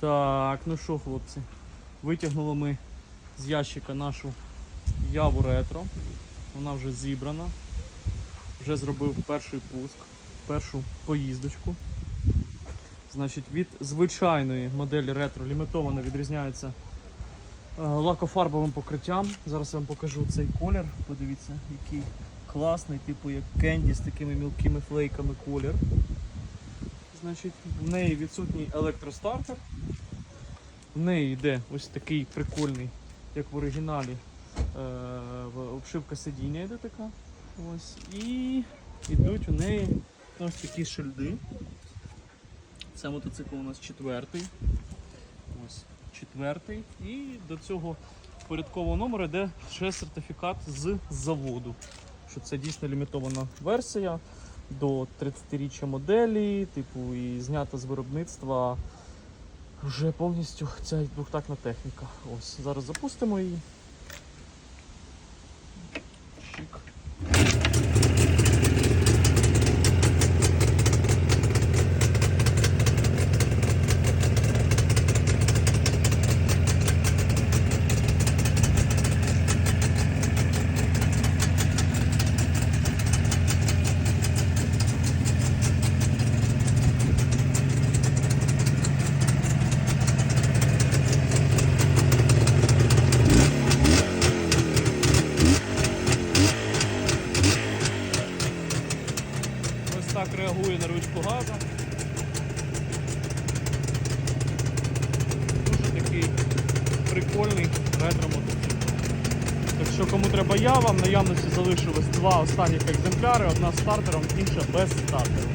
Так, ну що, хлопці, витягнули ми з ящика нашу яву ретро. Вона вже зібрана. Вже зробив перший пуск, першу поїздочку. Значить, від звичайної моделі ретро лімітовано відрізняється е, лакофарбовим покриттям. Зараз я вам покажу цей колір. Подивіться, який класний, типу як кенді з такими мілкими флейками колір. Значить, в неї відсутній електростартер. В неї йде ось такий прикольний, як в оригіналі. е, Обшивка сидіння йде така. Ось. І йдуть у неї ось такі шильди. Це мотоцикл у нас четвертий. Ось четвертий. І до цього порядкового номера йде ще сертифікат з заводу. Що це дійсно лімітована версія до 30-річчя моделі, типу, і знята з виробництва вже повністю ця двохтактна техніка. Ось, зараз запустимо її. Чик. Ось так реагує на ручку газа. Дуже такий прикольний ретро-мотоцикл. Так що кому треба ява, в наявності залишилось два останніх екземпляри, одна з стартером, інша без стартеру.